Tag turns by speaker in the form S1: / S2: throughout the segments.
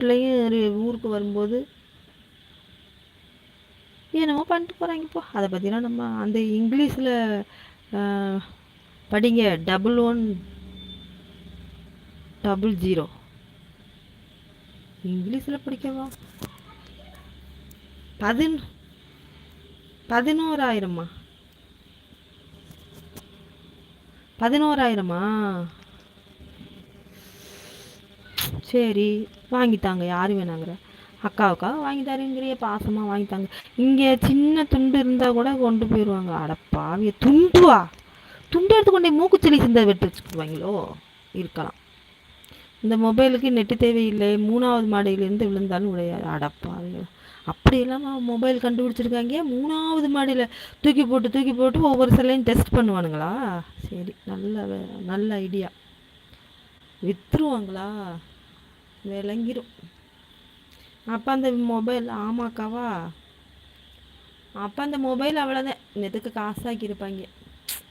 S1: பிள்ளையும் ஊருக்கு வரும்போது என்னமோ பண்ணிட்டு போகிறாங்க இப்போ. அதை பற்றிலாம் நம்ம அந்த இங்கிலீஷில் படிங்க. டபுள் ஒன் டபுள் ஜீரோ இங்கிலீஷில் படிக்கவா? பதின் பதினோராயிரமா? பதினோராயிரமா? சரி வாங்கித்தாங்க. யார் வேணாங்கிற. அக்காவுக்காக வாங்கி தரேங்கிறிய பாசமாக வாங்கித்தாங்க இங்கே சின்ன துண்டு இருந்தால் கூட கொண்டு போயிடுவாங்க அடப்பாவிய துண்டுவா? துண்டு எடுத்து கொண்டே மூக்குச்செலி சிந்த வெட்டு வச்சுக்குவாங்களோ? இருக்கலாம். இந்த மொபைலுக்கு நெட்டு தேவையில்லை. மூணாவது மாடியிலேருந்து விழுந்தாலும் உடையாது. அடப்பாவிகள் அப்படியெல்லாம் மொபைல் கண்டுபிடிச்சிருக்காங்க. மூணாவது மாடியில் தூக்கி போட்டு தூக்கி போட்டு ஒவ்வொரு சிலையும் டெஸ்ட் பண்ணுவானுங்களா? சரி நல்ல நல்ல ஐடியா. விற்றுருவாங்களா விளங்கிரும். அப்போ அந்த மொபைல் ஆமாக்காவா? அப்போ அந்த மொபைல் அவ்வளோதான் நெதுக்கு காசாக்கியிருப்பாங்க.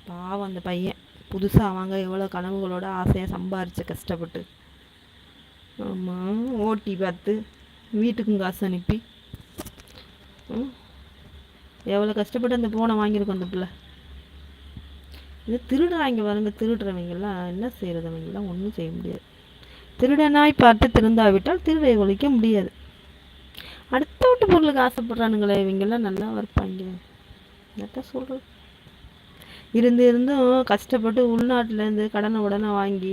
S1: பாவம் அந்த பையன். புதுசாக வாங்க எவ்வளோ கனவுகளோட ஆசையாக சம்பாரிச்சு கஷ்டப்பட்டு. ஆமாம் ஓட்டி பார்த்து வீட்டுக்கும் காசு அனுப்பி. எவ்வளோ கஷ்டப்பட்டு அந்த ஃபோனை வாங்கியிருக்கோம் அந்த பிள்ளை. இது திருடுறாங்க பாருங்க திருடுறவங்கெல்லாம் என்ன செய்கிறது அவங்கெல்லாம் ஒன்றும் செய்ய முடியாது. திருடனாய் பார்த்து திருந்தாவிட்டால் திருடை ஒழிக்க முடியாது. அடுத்த வீட்டு பொருளுக்கு ஆசைப்படுறானுங்களே இவங்கெல்லாம் நல்லா இருப்பாங்க என்னத்தான் சொல்கிறது இருந்து இருந்தும் கஷ்டப்பட்டு உள்நாட்டிலேருந்து கடனை உடனே வாங்கி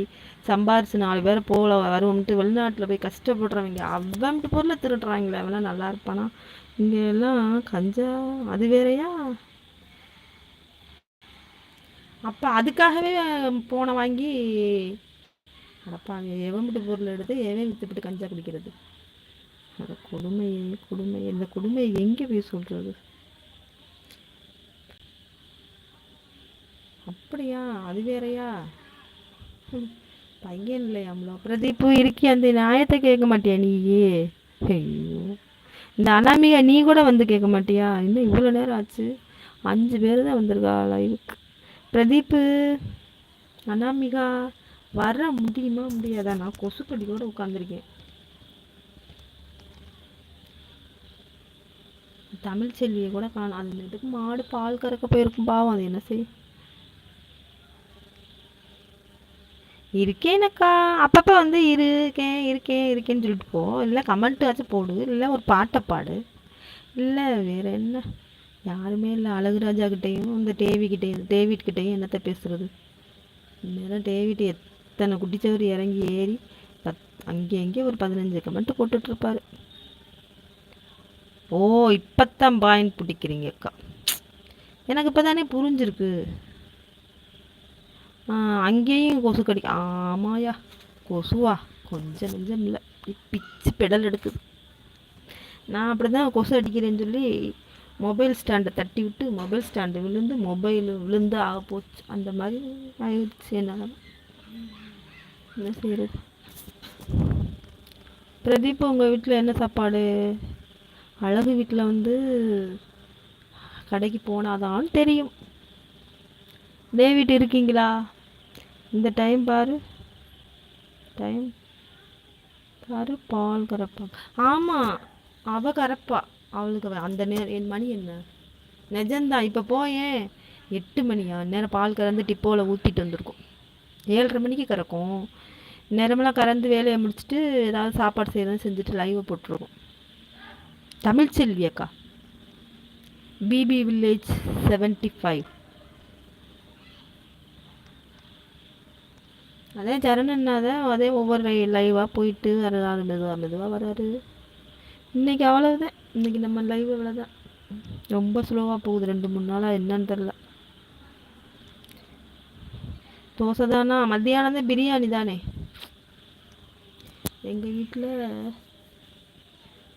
S1: சம்பாரிச்சு நாலு பேரை போல வருவோம்ட்டு வெளிநாட்டில் போய் கஷ்டப்படுறவங்க அவன்ட்டு பொருளை திருடுறாங்களே அவெல்லாம் நல்லா இருப்பானா? இங்கே எல்லாம் கஞ்சா அது வேறையா? அப்போ அதுக்காகவே போனை வாங்கி அடப்பாங்க எவன்பிட்டு பொருள் எடுத்து எவன் விற்றுப்பிட்டு கஞ்சா குடிக்கிறது? அட கொடுமை கொடுமை. இந்த கொடுமையை எங்கே போய் சொல்கிறது அப்படியா? அது வேறையா? பையன் இல்லையாம்லோ பிரதீப்பு இருக்கி அந்த நியாயத்தை கேட்க மாட்டியா நீயே? ஐயோ. இந்த அனாமிகா நீ கூட வந்து கேட்க மாட்டியா? இன்னும் இவ்வளோ நேரம் ஆச்சு. அஞ்சு பேர் தான் வந்திருக்கா லைவுக்கு பிரதீப்பு அனாமிகா வர முடியுமா முடியாதா? நான் கொசு கூட உட்காந்துருக்கேன் தமிழ் செல்வியை கூட காணும். அது இதுக்கு மாடு பால் கறக்க போயிருக்கும் பாவம். அது என்ன செய்யும் இருக்கேனக்கா அப்பப்போ வந்து இருக்கேன் இருக்கேன் இருக்கேன்னு சொல்லிட்டு போ. இல்லை கமெண்ட்டாச்சும் போடு. இல்லை ஒரு பாட்டை பாடு. இல்லை வேறு என்ன? யாருமே இல்லை. அழகுராஜா கிட்டேயும் இந்த டேவிக்கிட்டேயும் டேவிட் கிட்டேயும் என்னத்தை பேசுகிறது இந்நேரம் டேவிட் எத் எத்தனை குட்டிச்சவர் இறங்கி ஏறி பத் அங்கே அங்கே ஒரு பதினஞ்சு கமெண்ட் போட்டுட்ருப்பார். ஓ இப்போத்தான் பாயிண்ட் பிடிக்கிறீங்க அக்கா. எனக்கு இப்போ தானே புரிஞ்சிருக்கு அங்கேயும் கொசு கடி ஆமாயா கொசுவா? கொஞ்சம் நெஞ்சம் இல்லை. பிச்சு பெடல் எடுக்குது. நான் அப்படி தான் கொசு அடிக்கிறேன்னு சொல்லி மொபைல் ஸ்டாண்டை தட்டி விட்டு மொபைல் ஸ்டாண்டு விழுந்து மொபைல் விழுந்து ஆக போச்சு. அந்த மாதிரி ஆயிடுச்சு என்னால். என்ன செய்கிறது பிரதீப் உங்கள் வீட்டில் என்ன சாப்பாடு? அழகு வீட்டில் வந்து கடைக்கு போனாதான் தெரியும். டேவிட் இருக்கீங்களா? இந்த டைம் பாரு. டைம் பாரு பால் கறப்பா. ஆமாம் அவ கறப்பா. அவளுக்கு அந்த நேரம் என் மணி என்ன? நிஜந்தான் இப்போ போயேன். எட்டு மணியா? நேரம் பால் கறந்து டிப்போவில் ஊற்றிட்டு வந்திருக்கோம். ஏழரை மணிக்கு கறக்கும். நேரமெல்லாம் கறந்து வேலையை முடிச்சுட்டு ஏதாவது சாப்பாடு செய்யறதுன்னு செஞ்சுட்டு லைவை போட்டுருவோம். தமிழ்ச்செல்வி அக்கா. பிபி வில்லேஜ் செவன்ட்டி ஃபைவ் அதே சரணன்னாத அதே ஒவ்வொரு லைவாக போயிட்டு வர்றாரு மெதுவாக மெதுவாக வர்றாரு. இன்றைக்கி அவ்வளோதான் இன்றைக்கி நம்ம லைவ் அவ்வளோதான் ரொம்ப ஸ்லோவாக போகுது. ரெண்டு மூணு நாளாக என்னன்னு தெரில தோசை தானா? மத்தியானம் தான் பிரியாணி தானே? எங்கள் வீட்டில்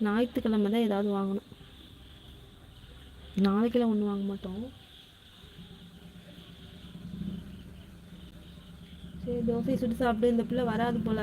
S1: ஞாயிற்றுக்கிழமை தான் ஏதாவது வாங்கணும். நாளைக்கெல்லாம் ஒன்றும் வாங்க மாட்டோம். சரி தோசை சுட்டு சாப்பிட்டு இந்த பிள்ளை வராது போல.